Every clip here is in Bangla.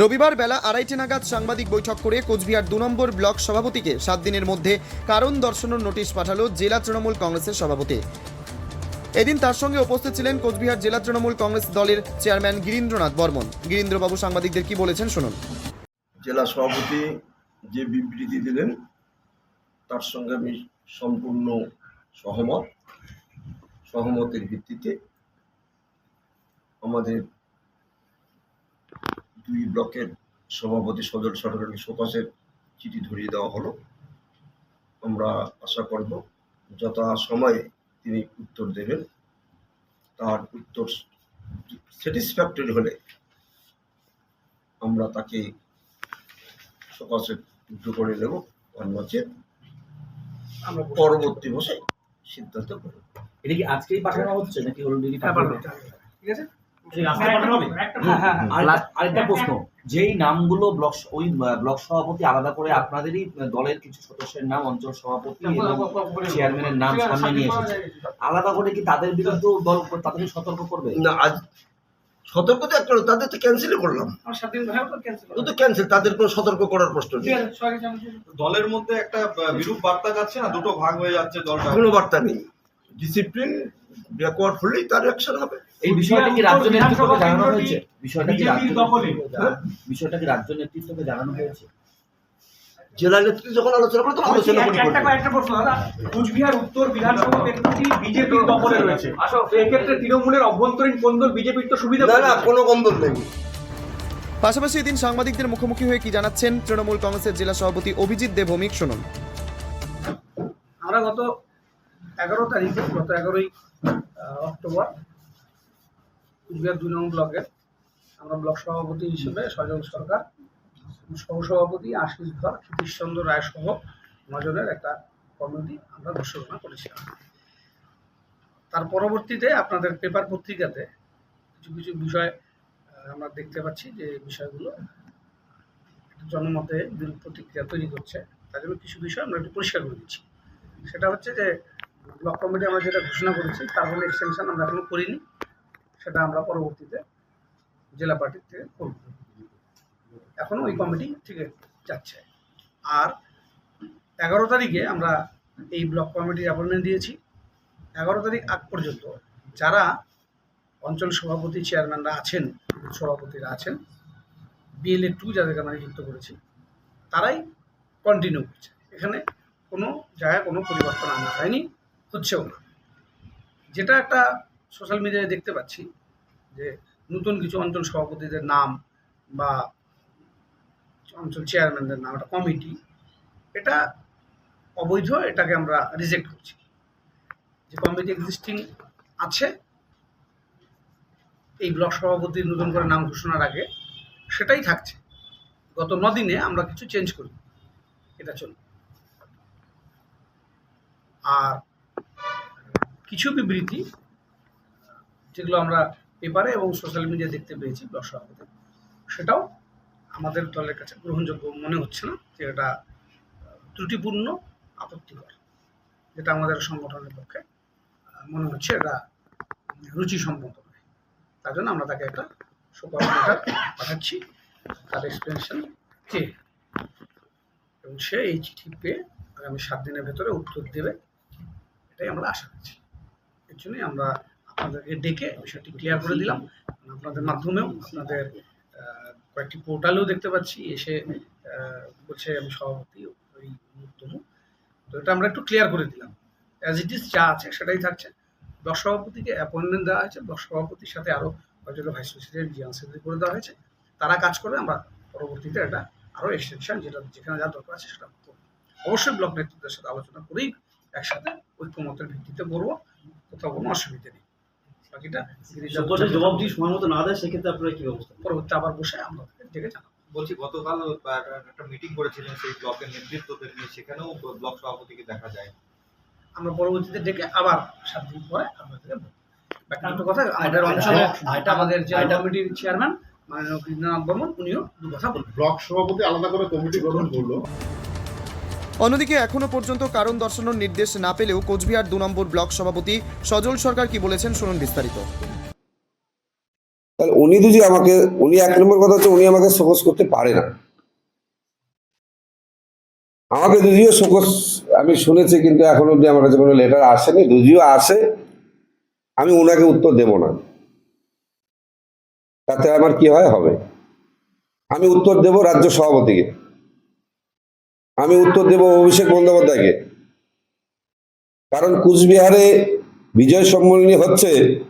রবিবার বেলা আড়াইটে নাগাদ সাংবাদিক বৈঠক করে কোচবিহার দু নম্বর ব্লক সভাপতিকে সাত দিনের মধ্যে কারণ দর্শানোর নোটিশ পাঠালো জেলা তৃণমূল কংগ্রেসের সভাপতি। এদিন তার সঙ্গে উপস্থিত ছিলেন কোচবিহার জেলা তৃণমূল কংগ্রেস দলের চেয়ারম্যান গিরীন্দ্রনাথ বর্মন। গিরীন্দ্রবাবু সাংবাদিকদের কি বলেছেন শুনুন। জেলা সভাপতি যে বিবৃতি দিলেন, তার সঙ্গে আমি সম্পূর্ণ সহমত। সহমতের ভিত্তিতে আমাদের দুই ব্লকের সভাপতি সজল সরকারকে শোকসের চিঠি ধরিয়ে দেওয়া হলো। আমরা আশা করব যথা সময়ে তিনি উত্তর দেবেন। তার উত্তর স্যাটিসফ্যাক্টরি হলে আমরা তাকে সকাশে যুদ্ধ করে নেব আর নচেত আমরা পরবর্তী বসে সিদ্ধান্ত করব। এটা কি আজকেই পাঠানো হচ্ছে নাকি অলরেডি হ্যাঁ। ঠিক আছে? হ্যাঁ, হ্যাঁ, হ্যাঁ। আরেকটা প্রশ্ন। যেই নামগুলো ব্লক ওই ব্লক সভাপতি আলাদা করে আপনাদেরই দলের কিছু সদস্যের নাম অঞ্চল সভাপতি এবং চেয়ারম্যানের নাম সামনে নিয়ে এসেছে। আলাদা করে কি তাদের বিরুদ্ধে দল তাদেরকে সতর্ক করবে? না আজ সতর্ক তো একটা তাদের তো ক্যান্সেলই করলাম। তো ক্যান্সেল তাদের কোনো সতর্ক করার প্রশ্ন নেই। দলের মধ্যে একটা বিরূপ বার্তা যাচ্ছে না দুটো ভাগ হয়ে যাচ্ছে দলটা? কোনো বার্তা নেই। ডিসিপ্লিন ব্যাকওয়ার্ড হলেই তার অ্যাকশন হবে। এই বিষয়টা কি রাজ্য নেতৃত্বকে জানানো হয়েছে? বিষয়টা কি রাজ্য দখলে। হ্যাঁ? বিষয়টা কি রাজ্য নেতৃত্বকে জানানো হয়েছে? জেলা নেতৃত্ব যখন আলোচনা করে তখন আলোচনা করি একটা- একটা প্রশ্ন দাদা। কুচবিহার উত্তর বিধানসভা কেন্দ্রটি বিজেপির দখলে রয়েছে। আসো এক্ষেত্রে তৃণমূলের অভ্যন্তরীণ কোন্দল বিজেপির তো সুবিধা না না কোনো গন্ধব নেই। পাশাপাশি এদিন সাংবাদিকদের মুখোমুখি হয়ে কি জানাচ্ছেন তৃণমূল কংগ্রেসের জেলা সভাপতি অভিজিৎ দেবভৌমিক শুনুন। আমরা গত এগারো তারিখে গত এগারোই অক্টোবর কুচবিহার দুই নম্বর ব্লকের আমরা ব্লক সভাপতি হিসেবে সজল সরকার সহসভাপতি আশিস ধর, ক্ষিতীশচন্দ্র রায় সহ নজনের একটা কমিটি আমরা ঘোষণা করেছিলাম। তার পরবর্তীতে আপনাদের পেপার পত্রিকাতে কিছু কিছু বিষয় আমরা দেখতে পাচ্ছি যে বিষয়গুলো জনমতে বিরূপ প্রতিক্রিয়া তৈরি করছে। তার জন্য কিছু বিষয় আমরা একটু পরিষ্কার করে দিচ্ছি। সেটা হচ্ছে যে ব্লক কমিটি আমরা যেটা ঘোষণা করেছি, তার কোনো এক্সটেনশন আমরা এখনও করিনি। সেটা আমরা পরবর্তীতে জেলা পার্টির থেকে করব। এখনও ওই কমিটি থেকে যাচ্ছে। আর এগারো তারিখে আমরা এই ব্লক কমিটির অ্যাপয়েন্টমেন্ট দিয়েছি। এগারো তারিখ আগ পর্যন্ত যারা অঞ্চল সভাপতি চেয়ারম্যানরা আছেন, সভাপতিরা আছেন, বিএলএ টু যাদেরকে আমরা নিযুক্ত করেছি, তারাই কন্টিনিউ করছে। এখানে কোনো জায়গায় কোনো পরিবর্তন আনা হয়নি, হচ্ছেও না। যেটা একটা সোশ্যাল মিডিয়ায় দেখতে পাচ্ছি যে নতুন কিছু অঞ্চল সভাপতিদের নাম বা অঞ্চল চেয়ারম্যানদের নাম, একটা কমিটি এটা অবৈধ, এটাকে আমরা রিজেক্ট করছি। যে কমিটি এক্সিস্টিং আছে, এই ব্লক সভাপতির নতুন করে নাম ঘোষণার আগে সেটাই থাকছে। গত নদিনে আমরা কিছু চেঞ্জ করি, এটা চলবে আর কিছু বিবৃতি যেগুলো আমরা পেপারে এবং সোশ্যাল মিডিয়া দেখতে পেয়েছি সভাপতি। সেটাও আমাদের দলের কাছে গ্রহণযোগ্য মনে হচ্ছে না যে এটা ত্রুটিপূর্ণ, আপত্তিকর, যেটা আমাদের সংগঠনের পক্ষে মনে হচ্ছে এটা রুচিসম্মত নয়। তার জন্য আমরা তাকে একটা সুপার পাঠাচ্ছি, তার এক্সপ্লেনেশন চেয়ে এবং সে এই চিঠি পেয়ে আগামী সাত দিনের ভেতরে উত্তর দেবে, এটাই আমরা আশা করছি। এর জন্যই আমরা আপনাদেরকে ডেকে বিষয়টি ক্লিয়ার করে দিলাম। আপনাদের মাধ্যমেও আপনাদের কয়েকটি পোর্টালেও দেখতে পাচ্ছি, এসে বলছে আমি সভাপতি ওই তমু তো এটা আমরা একটু ক্লিয়ার করে দিলাম। অ্যাজ ইট ইজ যা আছে সেটাই থাকছে। ব্লক সভাপতিকে অ্যাপয়েন্টমেন্ট দেওয়া হয়েছে। ব্লক সভাপতির সাথে আরও কয়েকজন ভাইস প্রেসিডেন্ট জিয়ান সেক্রেটারি করে দেওয়া হয়েছে। তারা কাজ করে আমরা পরবর্তীতে এটা আরও এক্সটেনশন যেটা যেখানে যা দরকার আছে সেটা করব। অবশ্যই ব্লক নেতৃত্বের সাথে আলোচনা করেই একসাথে ঐক্যমতের ভিত্তিতে করব কোথাও কোনো অসুবিধা নেই। বাকিটা সকলের জবাব যদি সময় মতো না দেয় সেক্ষেত্রে আপনারা কি ব্যবস্থা পরবর্তী আবার বসে আমরা ডেকে জানাব। বলছি গতকাল একটা মিটিং করেছিলেন সেই ব্লকের নেতৃত্বদের নিয়ে সেখানেও ব্লক সভাপতিকে দেখা যায়। আমরা পরবর্তীতে ডেকে আবার সাত দিন পরে আপনাদেরকে বলব। কথা আমাদের অঞ্চলে এটা আমাদের জেলা কমিটির চেয়ারম্যান মাননীয় কৃষ্ণনাথ বর্মন উনিও দু কথা বলবেন। ব্লক সভাপতি আলাদা করে কমিটি গঠন করল। অন্যদিকে এখনও পর্যন্ত কারণ দর্শানোর নির্দেশ না পেলেও কোচবিহার দু নম্বর ব্লক সভাপতি সজল সরকার কি বলেছেন শুনুন বিস্তারিত। তাহলে উনি যদি আমাকে, উনি এক নম্বর কথা হচ্ছে উনি আমাকে শোকস করতে পারে না। আমাকে যদিও শোকস আমি শুনেছি কিন্তু এখন অব্দি আমার কাছে কোনো লেটার আসেনি, যদিও আসে, আমি ওনাকে উত্তর দেব না। তাতে আমার কি হয়, হবে। আমি উত্তর দেব রাজ্য সভাপতিকে। আমি উত্তর দেব অভিষেক বন্দ্যোপাধ্যায়কে। কারণ কুচবিহারে বিজয় সম্মেলনী হচ্ছে,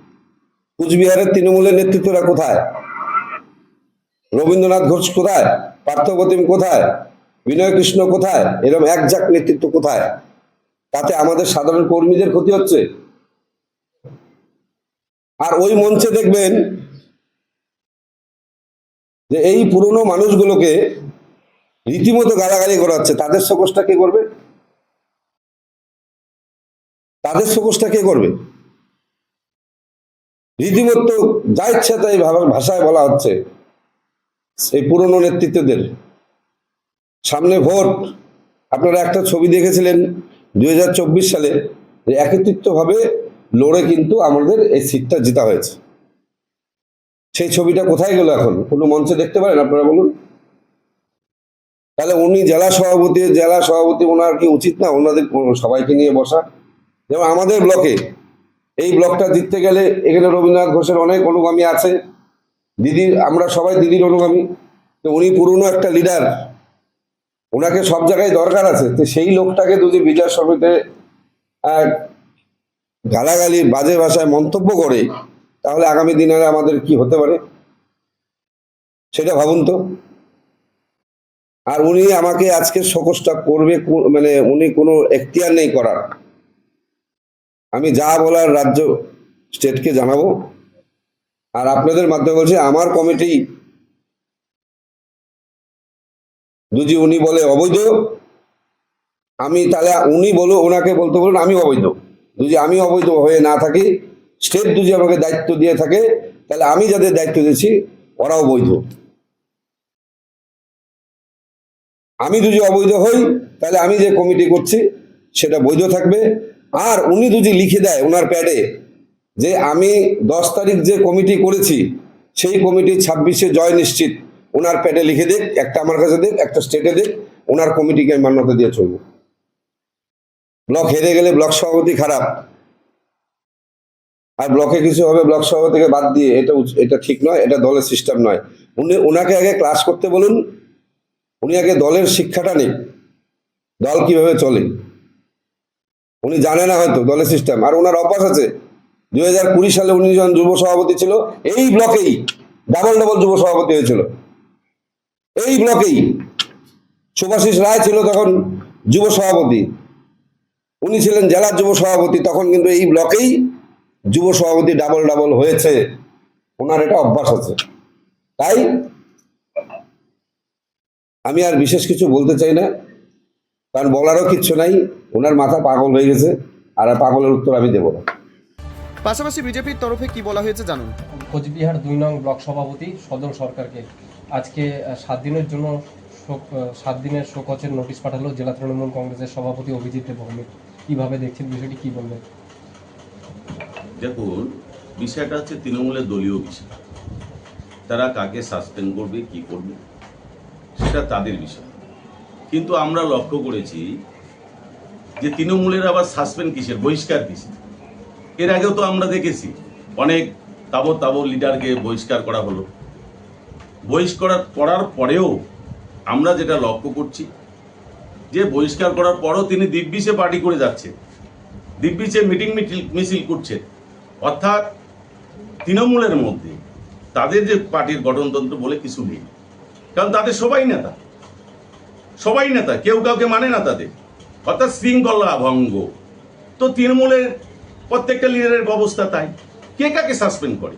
কুচবিহারের তৃণমূলের নেতৃত্বরা কোথায়? রবীন্দ্রনাথ ঘোষ কোথায়? পার্থপ্রতিম কোথায়? বিনয় কৃষ্ণ কোথায়? এরকম একজাক নেতৃত্ব কোথায়? তাতে আমাদের সাধারণ কর্মীদের ক্ষতি হচ্ছে। আর ওই মঞ্চে দেখবেন যে এই পুরনো মানুষগুলোকে রীতিমতো গালাগালি করাচ্ছে। তাদের সকসটা কে করবে? তাদের সকসটা কে করবে? রীতিমতো যা ইচ্ছা তাই ভাষায় বলা হচ্ছে। সেই পুরনো নেতৃত্বদের সামনে ভোট। আপনারা একটা ছবি দেখেছিলেন দুই হাজার চব্বিশ সালে, যে একত্রিতভাবে লড়ে কিন্তু আমাদের এই সিটটা জেতা হয়েছে। সেই ছবিটা কোথায় গেল এখন? কোনো মঞ্চে দেখতে পারেন আপনারা বলুন। তাহলে উনি জেলা সভাপতি জেলা সভাপতি ওনার কি উচিত না ওনাদের সবাইকে নিয়ে বসা? যেমন আমাদের ব্লকে, এই ব্লকটা জিততে গেলে এখানে রবীন্দ্রনাথ ঘোষের অনেক অনুগামী আছে। দিদির আমরা সবাই দিদির অনুগামী। তো উনি পুরনো একটা লিডার ওনাকে সব জায়গায় দরকার আছে। তো সেই লোকটাকে যদি বিচার সমিতিতে গালাগালি, বাজে ভাষায় মন্তব্য করে, তাহলে আগামী দিনে আমাদের কি হতে পারে? সেটা ভাবুন তো। আর উনি আমাকে আজকে সকসটা করবে মানে উনি কোনো এখতিয়ার নেই করার। আমি যা বলার রাজ্য স্টেটকে জানাব। আর আপনাদের মাধ্যমে বলছি, আমার কমিটি যদি উনি বলে অবৈধ। আমি তাহলে উনি বলো ওনাকে বলতে বলুন আমি অবৈধ। যদি আমি অবৈধ হয়ে না থাকি। স্টেট যদি আমাকে দায়িত্ব দিয়ে থাকে। তাহলে আমি যাদের দায়িত্ব দিয়েছি, ওরাও বৈধ। আমি যদি অবৈধ হই, তাহলে আমি যে কমিটি করছি, সেটা বৈধ থাকবে। আর উনি যদি লিখে দেয় ওনার প্যাডে যে আমি দশ তারিখ যে কমিটি করেছি, সেই কমিটি ছাব্বিশে জয় নিশ্চিত। ওনার প্যাডে লিখে দিক, একটা আমার কাছে দিক, একটা স্টেটে দিক ওনার কমিটিকে আমি মান্যতা দিয়ে চলবো। ব্লক হেরে গেলে ব্লক সভাপতি খারাপ। আর ব্লকে কিছু হবে ব্লক সভাপতিকে বাদ দিয়ে, এটা এটা ঠিক নয়, এটা দলের সিস্টেম নয়। উনি ওনাকে আগে ক্লাস করতে বলুন উনি আগে দলের শিক্ষাটা নেই দল কীভাবে চলে? উনি জানে না হয়তো দলের সিস্টেম আর ওনার অভ্যাস আছে। দুই হাজার কুড়ি সালে উনি যখন যুব সভাপতি ছিল, এই ব্লকেই ডাবল ডাবল যুব সভাপতি হয়েছিল। এই ব্লকেই সুভাষিস রায় ছিল তখন যুব সভাপতি। উনি ছিলেন জেলার যুব সভাপতি। তখন কিন্তু এই ব্লকেই যুব সভাপতি ডাবল ডাবল হয়েছে। ওনার এটা অভ্যাস আছে। তাই আমি আর বিশেষ কিছু বলতে চাই না কারণ বলারও কিচ্ছু নাই ওনার মাথা পাগল হয়ে গেছে আর পাগলের উত্তর আমি দেবো না। পাশাপাশি বিজেপির তরফে কি বলা হয়েছে জানুন। কোচবিহার দুই নং ব্লক সভাপতি সদর সরকারকে আজকে সাত দিনের জন্য শোক সাত দিনের শোকচের নোটিশ পাঠালো জেলা তৃণমূল কংগ্রেসের সভাপতি অভিজিৎ দেবভৌমিক কীভাবে দেখছেন বিষয়টি কি বলবেন? দেখুন বিষয়টা হচ্ছে তৃণমূলের দলীয় বিষয়। তারা কাকে সাসপেন্ড করবে কি করবে? সেটা তাদের বিষয়। কিন্তু আমরা লক্ষ্য করেছি যে তৃণমূলের আবার সাসপেন্ড কিসের? বহিষ্কার কিসের? এর আগেও তো আমরা দেখেছি, অনেক তাবর তাবর লিডারকে বহিষ্কার করা হলো। বহিষ্কার করার পরেও আমরা যেটা লক্ষ্য করছি, যে বহিষ্কার করার পরও তিনি দিব্যিসে পার্টি করে যাচ্ছে। দিব্যিসে মিটিং মিছিল করছে। অর্থাৎ তৃণমূলের মধ্যে তাদের যে পার্টির গঠনতন্ত্র বলে কিছু নেই। কারণ তাদের সবাই নেতা। সবাই নেতা, কেউ কাউকে মানে না তাদের। অর্থাৎ শৃঙ্খলা ভঙ্গ। তো তৃণমূলের প্রত্যেকটা লিডারের ব্যবস্থা তাই। কে কাকে সাসপেন্ড করে?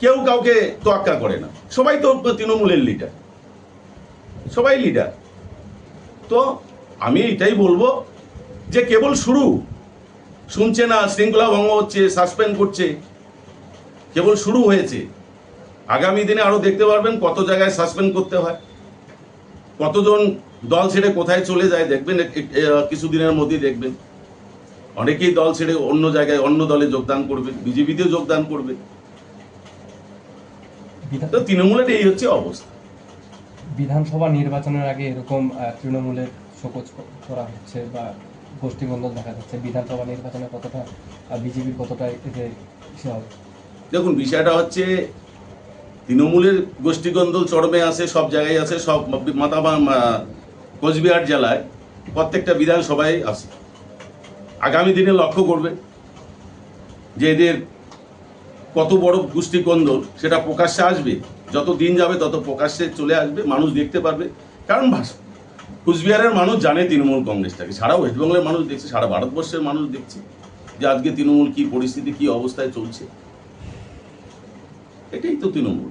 কেউ কাউকে তোয়াক্কা করে না। সবাই তো তৃণমূলের লিডার সবাই লিডার তো আমি এটাই বলব যে কেবল শুরু। শুনছে না, শৃঙ্খলা ভঙ্গ হচ্ছে সাসপেন্ড করছে। কেবল শুরু হয়েছে। আগামী দিনে আরও দেখতে পারবেন কত জায়গায় সাসপেন্ড করতে হয়। কতজন দল ছেড়ে কোথায় চলে যায় দেখবেন কিছুদিনের মধ্যেই দেখবেন। অনেকেই দল ছেড়ে অন্য জায়গায় অন্য দলে যোগদান করবে বিজেপিতেও যোগদান করবে। তো তৃণমূলের এই হচ্ছে অবস্থা। বিধানসভা নির্বাচনের আগে এরকম তৃণমূলের শোকজ করা হচ্ছে বা গোষ্ঠীবন্ধন দেখা যাচ্ছে বিধানসভা নির্বাচনে কতটা বিজেপির কতটা এতে দেখুন বিষয়টা হচ্ছে তৃণমূলের গোষ্ঠীগন্দল চরমে আছে, সব জায়গায় আছে, সব মাথা কোচবিহার জেলায় প্রত্যেকটা বিধানসভায় আছে। আগামী দিনে লক্ষ্য করবে যে এদের কত বড় গোষ্ঠীকন্দল সেটা প্রকাশ্যে আসবে। যত দিন যাবে, তত প্রকাশ্যে চলে আসবে, মানুষ দেখতে পারবে। কারণ কুচবিহারের মানুষ জানে তৃণমূল কংগ্রেসটাকে। সারা ওয়েস্টবেঙ্গলের মানুষ দেখছে, সারা ভারতবর্ষের মানুষ দেখছে যে আজকে তৃণমূল কি পরিস্থিতি, কি অবস্থায় চলছে। এটাই তো তৃণমূল।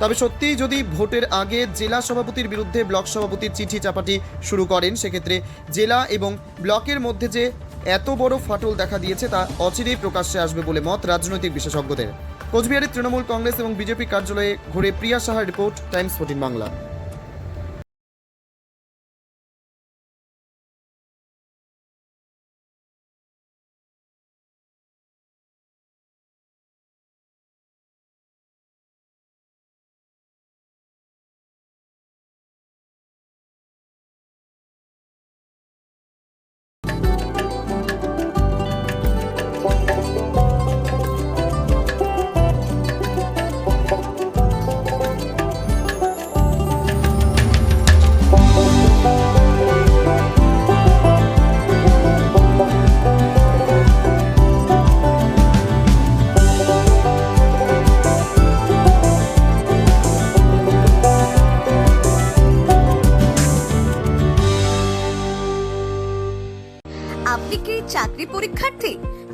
তবে সত্যিই যদি ভোটের আগে জেলা সভাপতির বিরুদ্ধে ব্লক সভাপতির চিঠি চাপাটি শুরু করেন, সেক্ষেত্রে জেলা এবং ব্লকের মধ্যে যে এত বড় ফাটল দেখা দিয়েছে তা অচিরেই প্রকাশ্যে আসবে বলে মত রাজনৈতিক বিশেষজ্ঞদের। কোচবিহারের তৃণমূল কংগ্রেস এবং বিজেপি কার্যালয়ে ঘুরে প্রিয়া সাহার রিপোর্ট, টাইমস ফোর্টিন বাংলা।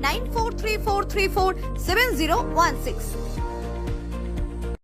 9434347016.